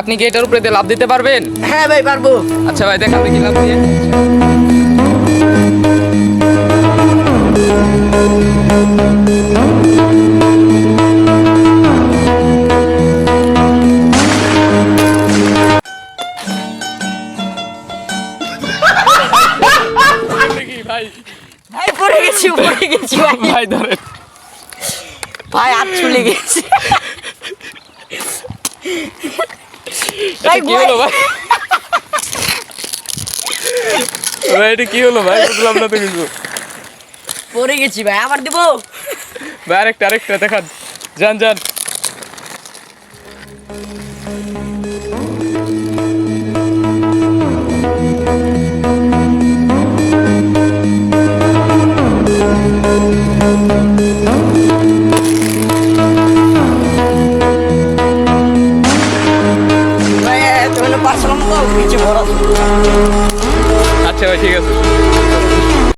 আপনি কি এটার উপরে দিয়ে লাভ দিতে পারবেন? হ্যাঁ ভাই পারব। আচ্ছা ভাই দেখান দেখি লাভ দিয়ে ভাই পড়ে গেছি পড়ে গেছি ভাই ধরেন। ভাই হাত চলে গেছে। এটা কি হলো ভাই? ভাই এটা কি হলো ভাই? বুঝলাম না তো কিছু। পড়ে গেছি ভাই আবার দেব। ভাই আরেকটা আরেকটা দেখান। যান যান। পাঁচশো নম্বর কিছু বড় আচ্ছা ভাই ঠিক আছে।